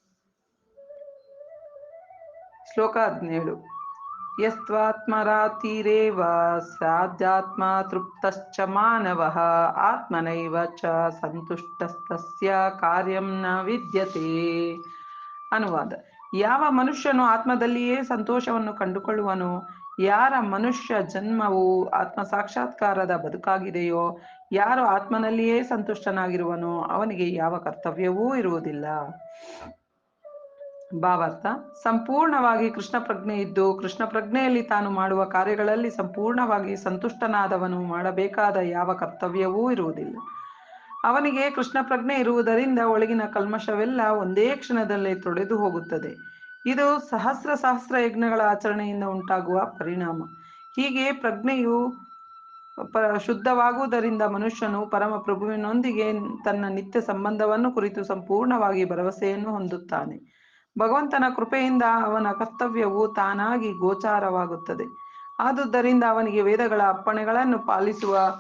Speaker 1: ಶ್ಲೋಕ ಹದಿನೇಳು. ಯಸ್ತ್ವಾತ್ಮರಾತಿರೇವ ಸಾಧ್ಯಾತ್ಮ ತೃಪ್ತಶ್ಚ ಮಾನವ ಆತ್ಮನೈವ ಚ ಸಂತುಷ್ಟಸ್ತಸ್ಯ ಕಾರ್ಯಂ ನ ವಿದ್ಯತೆ ಅನುವಾದ. ಯಾವ ಮನುಷ್ಯನು ಆತ್ಮದಲ್ಲಿಯೇ ಸಂತೋಷವನ್ನು ಕಂಡುಕೊಳ್ಳುವನು? ಯಾರ ಮನುಷ್ಯ ಜನ್ಮವು ಆತ್ಮ ಸಾಕ್ಷಾತ್ಕಾರದ ಬದುಕಾಗಿದೆಯೋ, ಯಾರು ಆತ್ಮನಲ್ಲಿಯೇ ಸಂತುಷ್ಟನಾಗಿರುವನೋ, ಅವನಿಗೆ ಯಾವ ಕರ್ತವ್ಯವೂ ಇರುವುದಿಲ್ಲ. ಭಾವಾರ್ಥ, ಸಂಪೂರ್ಣವಾಗಿ ಕೃಷ್ಣ ಪ್ರಜ್ಞೆ ಇದ್ದು, ಕೃಷ್ಣ ಪ್ರಜ್ಞೆಯಲ್ಲಿ ತಾನು ಮಾಡುವ ಕಾರ್ಯಗಳಲ್ಲಿ ಸಂಪೂರ್ಣವಾಗಿ ಸಂತುಷ್ಟನಾದವನು ಮಾಡಬೇಕಾದ ಯಾವ ಕರ್ತವ್ಯವೂ ಇರುವುದಿಲ್ಲ. ಅವನಿಗೆ ಕೃಷ್ಣ ಪ್ರಜ್ಞೆ ಇರುವುದರಿಂದ ಒಳಗಿನ ಕಲ್ಮಶವೆಲ್ಲ ಒಂದೇ ಕ್ಷಣದಲ್ಲಿ ತೊಡೆದು ಹೋಗುತ್ತದೆ. ಇದು ಸಹಸ್ರ ಸಹಸ್ರ ಯಜ್ಞಗಳ ಆಚರಣೆಯಿಂದ ಉಂಟಾಗುವ ಪರಿಣಾಮ. ಹೀಗೆ ಪ್ರಜ್ಞೆಯು ಶುದ್ಧವಾಗುವುದರಿಂದ ಮನುಷ್ಯನು ಪರಮ ಪ್ರಭುವಿನೊಂದಿಗೆ ತನ್ನ ನಿತ್ಯ ಸಂಬಂಧವನ್ನು ಕುರಿತು ಸಂಪೂರ್ಣವಾಗಿ ಭರವಸೆಯನ್ನು ಹೊಂದುತ್ತಾನೆ. ಭಗವಂತನ ಕೃಪೆಯಿಂದ ಅವನ ಕರ್ತವ್ಯವು ತಾನಾಗಿ ಗೋಚಾರವಾಗುತ್ತದೆ. ಆದುದರಿಂದ ಅವನಿಗೆ ವೇದಗಳ ಅಪ್ಪಣೆಗಳನ್ನು ಪಾಲಿಸುವ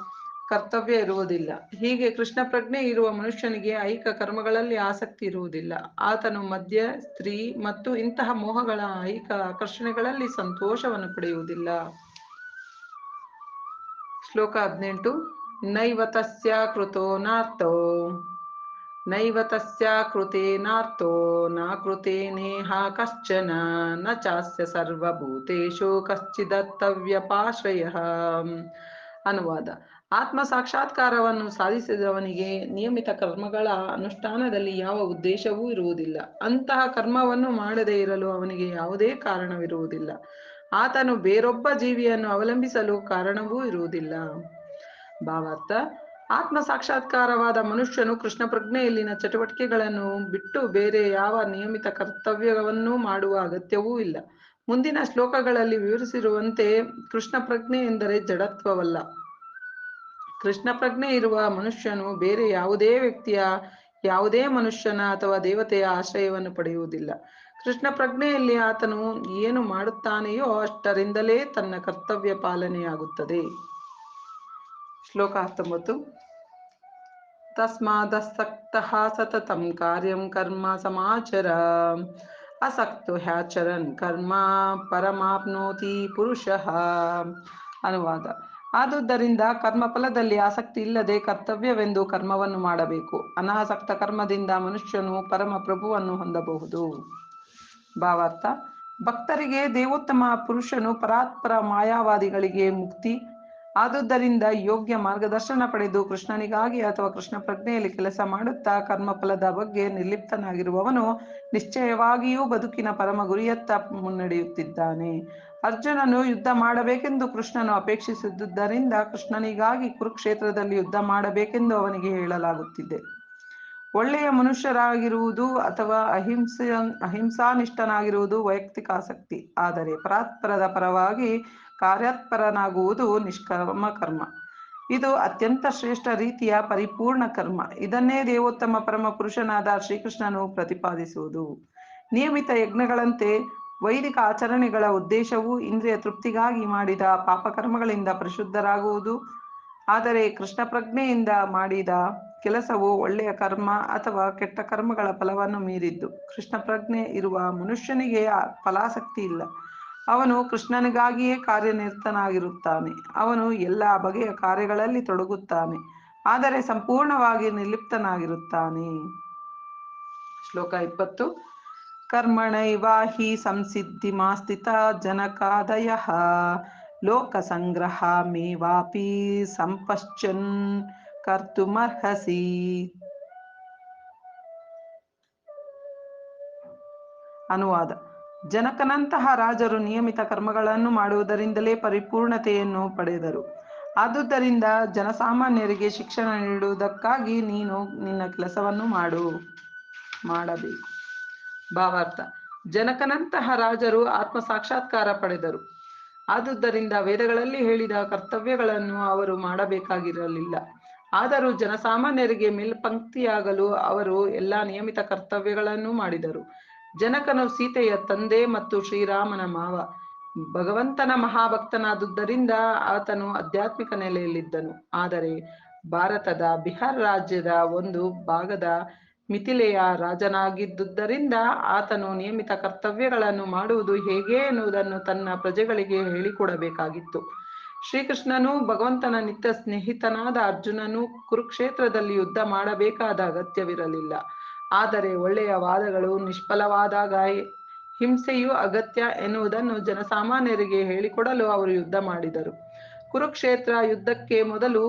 Speaker 1: ಕರ್ತವ್ಯ ಇರುವುದಿಲ್ಲ. ಹೀಗೆ ಕೃಷ್ಣ ಪ್ರಜ್ಞೆ ಇರುವ ಮನುಷ್ಯನಿಗೆ ಐಕ ಕರ್ಮಗಳಲ್ಲಿ ಆಸಕ್ತಿ ಇರುವುದಿಲ್ಲ. ಆತನು ಮದ್ಯ, ಸ್ತ್ರೀ ಮತ್ತು ಇಂತಹ ಮೋಹಗಳ ಐಕ ಆಕರ್ಷಣೆಗಳಲ್ಲಿ ಸಂತೋಷವನ್ನು ಪಡೆಯುವುದಿಲ್ಲ. ಶ್ಲೋಕ ಹದಿನೆಂಟು. ನೈವ ತಸ್ಯ ಕೃತೋ ನಾರ್ಥೋ. ನೈವ ತಸ್ಯ ಕೃತೇನಾರ್ಥೋ ನ ಕೃತೇನೇಹ ಕಶ್ಚನ. ನ ಚಾಸ್ಯ ಸರ್ವಭೂತೇಷು ಕಶ್ಚಿದತ್ತವ್ಯಪಾಶ್ರಯ. ಅನುವಾದ. ಆತ್ಮ ಸಾಕ್ಷಾತ್ಕಾರವನ್ನು ಸಾಧಿಸಿದವನಿಗೆ ನಿಯಮಿತ ಕರ್ಮಗಳ ಅನುಷ್ಠಾನದಲ್ಲಿ ಯಾವ ಉದ್ದೇಶವೂ ಇರುವುದಿಲ್ಲ. ಅಂತಹ ಕರ್ಮವನ್ನು ಮಾಡದೇ ಇರಲು ಅವನಿಗೆ ಯಾವುದೇ ಕಾರಣವಿರುವುದಿಲ್ಲ. ಆತನು ಬೇರೊಬ್ಬ ಜೀವಿಯನ್ನು ಅವಲಂಬಿಸಲು ಕಾರಣವೂ ಇರುವುದಿಲ್ಲ. ಭಾವಾರ್ಥ, ಆತ್ಮ ಸಾಕ್ಷಾತ್ಕಾರವಾದ ಮನುಷ್ಯನು ಕೃಷ್ಣ ಪ್ರಜ್ಞೆಯಲ್ಲಿನ ಚಟುವಟಿಕೆಗಳನ್ನು ಬಿಟ್ಟು ಬೇರೆ ಯಾವ ನಿಯಮಿತ ಕರ್ತವ್ಯವನ್ನೂ ಮಾಡುವ ಅಗತ್ಯವೂ ಇಲ್ಲ. ಮುಂದಿನ ಶ್ಲೋಕಗಳಲ್ಲಿ ವಿವರಿಸಿರುವಂತೆ ಕೃಷ್ಣ ಪ್ರಜ್ಞೆ ಎಂದರೆ ಜಡತ್ವವಲ್ಲ. ಕೃಷ್ಣ ಪ್ರಜ್ಞೆ ಇರುವ ಮನುಷ್ಯನು ಬೇರೆ ಯಾವುದೇ ವ್ಯಕ್ತಿಯ ಯಾವುದೇ ಮನುಷ್ಯನ ಅಥವಾ ದೇವತೆಯ ಆಶ್ರಯವನ್ನು ಪಡೆಯುವುದಿಲ್ಲ. ಕೃಷ್ಣ ಪ್ರಜ್ಞೆಯಲ್ಲಿ ಆತನು ಏನು ಮಾಡುತ್ತಾನೆಯೋ ಅಷ್ಟರಿಂದಲೇ ತನ್ನ ಕರ್ತವ್ಯ ಪಾಲನೆಯಾಗುತ್ತದೆ. ಶ್ಲೋಕ ಹತ್ತೊಂಬತ್ತು. ತಸ್ಮಾದಸಕ್ತ ಸತತಂ ಕಾರ್ಯಂ ಕರ್ಮ ಸಮಾಚರ. ಅಸಕ್ತೋ ಹ್ಯಾಚರನ್ ಕರ್ಮ ಪರಮಾಪ್ನೋತಿ ಪುರುಷಃ. ಅನುವಾದ. ಆದುದರಿಂದ ಕರ್ಮಫಲದಲ್ಲಿ ಆಸಕ್ತಿ ಇಲ್ಲದೆ ಕರ್ತವ್ಯವೆಂದು ಕರ್ಮವನ್ನು ಮಾಡಬೇಕು. ಅನಾಸಕ್ತ ಕರ್ಮದಿಂದ ಮನುಷ್ಯನು ಪರಮ ಪ್ರಭುವನ್ನು ಹೊಂದಬಹುದು. ಭಾವಾರ್ಥ. ಭಕ್ತರಿಗೆ ದೇವೋತ್ತಮ ಪುರುಷನು ಪರಾತ್ಪರ ಮಾಯಾವಾದಿಗಳಿಗೆ ಮುಕ್ತಿ. ಆದುದರಿಂದ ಯೋಗ್ಯ ಮಾರ್ಗದರ್ಶನ ಪಡೆದು ಕೃಷ್ಣನಿಗಾಗಿ ಅಥವಾ ಕೃಷ್ಣ ಪ್ರಜ್ಞೆಯಲ್ಲಿ ಕೆಲಸ ಮಾಡುತ್ತಾ ಕರ್ಮಫಲದ ಬಗ್ಗೆ ನಿರ್ಲಿಪ್ತನಾಗಿರುವವನು ನಿಶ್ಚಯವಾಗಿಯೂ ಬದುಕಿನ ಪರಮ ಗುರಿಯತ್ತ ಮುನ್ನಡೆಯುತ್ತಿದ್ದಾನೆ. ಅರ್ಜುನನು ಯುದ್ಧ ಮಾಡಬೇಕೆಂದು ಕೃಷ್ಣನು ಅಪೇಕ್ಷಿಸಿದ್ದುದರಿಂದ ಕೃಷ್ಣನಿಗಾಗಿ ಕುರುಕ್ಷೇತ್ರದಲ್ಲಿ ಯುದ್ಧ ಮಾಡಬೇಕೆಂದು ಅವನಿಗೆ ಹೇಳಲಾಗುತ್ತಿದೆ. ಒಳ್ಳೆಯ ಮನುಷ್ಯರಾಗಿರುವುದು ಅಥವಾ ಅಹಿಂಸೆ, ಅಹಿಂಸಾನಿಷ್ಠನಾಗಿರುವುದು ವೈಯಕ್ತಿಕ ಆಸಕ್ತಿ. ಆದರೆ ಪರಾತ್ಪರದ ಪರವಾಗಿ ಕಾರ್ಯಾತ್ಪರನಾಗುವುದು ನಿಷ್ಕರ್ಮ ಕರ್ಮ. ಇದು ಅತ್ಯಂತ ಶ್ರೇಷ್ಠ ರೀತಿಯ ಪರಿಪೂರ್ಣ ಕರ್ಮ. ಇದನ್ನೇ ದೇವೋತ್ತಮ ಪರಮ ಪುರುಷನಾದ ಶ್ರೀಕೃಷ್ಣನು ಪ್ರತಿಪಾದಿಸುವುದು. ನಿಯಮಿತ ಯಜ್ಞಗಳಂತೆ ವೈದಿಕ ಆಚರಣೆಗಳ ಉದ್ದೇಶವು ಇಂದ್ರಿಯ ತೃಪ್ತಿಗಾಗಿ ಮಾಡಿದ ಪಾಪಕರ್ಮಗಳಿಂದ ಪರಿಶುದ್ಧರಾಗುವುದು. ಆದರೆ ಕೃಷ್ಣ ಪ್ರಜ್ಞೆಯಿಂದ ಮಾಡಿದ ಕೆಲಸವು ಒಳ್ಳೆಯ ಕರ್ಮ ಅಥವಾ ಕೆಟ್ಟ ಕರ್ಮಗಳ ಫಲವನ್ನು ಮೀರಿದ್ದು. ಕೃಷ್ಣ ಪ್ರಜ್ಞೆ ಇರುವ ಮನುಷ್ಯನಿಗೆ ಫಲಾಸಕ್ತಿ ಇಲ್ಲ. ಅವನು ಕೃಷ್ಣನಿಗಾಗಿಯೇ ಕಾರ್ಯನಿರತನಾಗಿರುತ್ತಾನೆ. ಅವನು ಎಲ್ಲ ಬಗೆಯ ಕಾರ್ಯಗಳಲ್ಲಿ ತೊಡಗುತ್ತಾನೆ. ಆದರೆ ಸಂಪೂರ್ಣವಾಗಿ ನಿರ್ಲಿಪ್ತನಾಗಿರುತ್ತಾನೆ. ಶ್ಲೋಕ ಇಪ್ಪತ್ತು. ಕರ್ಮಣೈವ ಸಂಸಿದ್ಧಿ ಮಾಸ್ಥಿತ ಜನಕಾದಯ ಲೋಕಸಂಗ್ರಹ ಮೇವಾಪಿ ಸಂಪಶ್ಚನ್ ಕರ್ತುಮರ್ಹಸಿ ಅನುವಾದ ಜನಕನಂತಹ ರಾಜರು ನಿಯಮಿತ ಕರ್ಮಗಳನ್ನು ಮಾಡುವುದರಿಂದಲೇ ಪರಿಪೂರ್ಣತೆಯನ್ನು ಪಡೆದರು. ಆದುದರಿಂದ ಜನಸಾಮಾನ್ಯರಿಗೆ ಶಿಕ್ಷಣ ನೀಡುವುದಕ್ಕಾಗಿ ನೀನು ನಿನ್ನ ಕೆಲಸವನ್ನು ಮಾಡು, ಮಾಡಬೇಕು. ಭಾವಾರ್ಥ. ಜನಕನಂತಹ ರಾಜರು ಆತ್ಮ ಸಾಕ್ಷಾತ್ಕಾರ ಪಡೆದರು. ಆದುದರಿಂದ ವೇದಗಳಲ್ಲಿ ಹೇಳಿದ ಕರ್ತವ್ಯಗಳನ್ನು ಅವರು ಮಾಡಬೇಕಾಗಿರಲಿಲ್ಲ. ಆದರೂ ಜನಸಾಮಾನ್ಯರಿಗೆ ಮೇಲ್ಪಂಕ್ತಿಯಾಗಲು ಅವರು ಎಲ್ಲಾ ನಿಯಮಿತ ಕರ್ತವ್ಯಗಳನ್ನು ಮಾಡಿದರು. ಜನಕನು ಸೀತೆಯ ತಂದೆ ಮತ್ತು ಶ್ರೀರಾಮನ ಮಾವ. ಭಗವಂತನ ಮಹಾಭಕ್ತನಾದುದರಿಂದ ಆತನು ಆಧ್ಯಾತ್ಮಿಕ ನೆಲೆಯಲ್ಲಿದ್ದನು. ಆದರೆ ಭಾರತದ ಬಿಹಾರ್ ರಾಜ್ಯದ ಒಂದು ಭಾಗದ ಮಿಥಿಲೆಯ ರಾಜನಾಗಿದ್ದುದರಿಂದ ಆತನು ನಿಯಮಿತ ಕರ್ತವ್ಯಗಳನ್ನು ಮಾಡುವುದು ಹೇಗೆ ಎನ್ನುವುದನ್ನು ತನ್ನ ಪ್ರಜೆಗಳಿಗೆ ಹೇಳಿಕೊಡಬೇಕಾಗಿತ್ತು. ಶ್ರೀಕೃಷ್ಣನು ಭಗವಂತನ ನಿತ್ಯ ಸ್ನೇಹಿತನಾದ ಅರ್ಜುನನು ಕುರುಕ್ಷೇತ್ರದಲ್ಲಿ ಯುದ್ಧ ಮಾಡಬೇಕಾದ ಅಗತ್ಯವಿರಲಿಲ್ಲ. ಆದರೆ ಒಳ್ಳೆಯ ವಾದಗಳು ನಿಷ್ಫಲವಾದಾಗ ಹಿಂಸೆಯು ಅಗತ್ಯ ಎನ್ನುವುದನ್ನು ಜನಸಾಮಾನ್ಯರಿಗೆ ಹೇಳಿಕೊಡಲು ಅವರು ಯುದ್ಧ ಮಾಡಿದರು. ಕುರುಕ್ಷೇತ್ರ ಯುದ್ಧಕ್ಕೆ ಮೊದಲು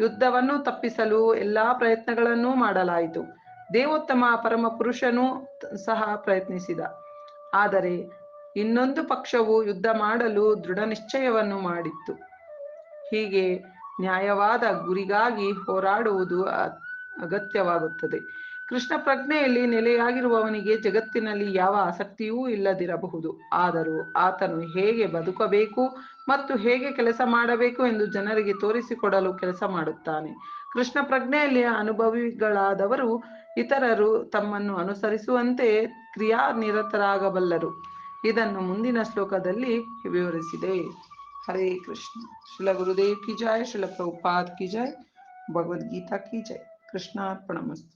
Speaker 1: ಯುದ್ಧವನ್ನು ತಪ್ಪಿಸಲು ಎಲ್ಲಾ ಪ್ರಯತ್ನಗಳನ್ನೂ ಮಾಡಲಾಯಿತು. ದೇವೋತ್ತಮ ಪರಮ ಪುರುಷನು ಸಹ ಪ್ರಯತ್ನಿಸಿದ. ಆದರೆ ಇನ್ನೊಂದು ಪಕ್ಷವು ಯುದ್ಧ ಮಾಡಲು ದೃಢ ನಿಶ್ಚಯವನ್ನು ಮಾಡಿತ್ತು. ಹೀಗೆ ನ್ಯಾಯವಾದ ಗುರಿಗಾಗಿ ಹೋರಾಡುವುದು ಅಗತ್ಯವಾಗುತ್ತದೆ. ಕೃಷ್ಣ ಪ್ರಜ್ಞೆಯಲ್ಲಿ ನೆಲೆಯಾಗಿರುವವನಿಗೆ ಜಗತ್ತಿನಲ್ಲಿ ಯಾವ ಆಸಕ್ತಿಯೂ ಇಲ್ಲದಿರಬಹುದು. ಆದರೂ ಆತನು ಹೇಗೆ ಬದುಕಬೇಕು ಮತ್ತು ಹೇಗೆ ಕೆಲಸ ಮಾಡಬೇಕು ಎಂದು ಜನರಿಗೆ ತೋರಿಸಿಕೊಡಲು ಕೆಲಸ ಮಾಡುತ್ತಾನೆ. ಕೃಷ್ಣ ಪ್ರಜ್ಞೆಯಲ್ಲಿ ಅನುಭವಿಗಳಾದವರು ಇತರರು ತಮ್ಮನ್ನು ಅನುಸರಿಸುವಂತೆ ಕ್ರಿಯಾ ನಿರತರಾಗಬಲ್ಲರು ಇದನ್ನು ಮುಂದಿನ ಶ್ಲೋಕದಲ್ಲಿ ವಿವರಿಸಿದೆ. ಹರೇ ಕೃಷ್ಣ. ಶಿಲ ಗುರುದೇವ್ ಕಿ ಜಯ ಶಿಲ ಪ್ರಭುಪಾದ್ ಕಿ ಜಯ ಭಗವದ್ಗೀತಾ ಕಿ ಜಯ ಕೃಷ್ಣಾರ್ಪಣಮಸ್ತು.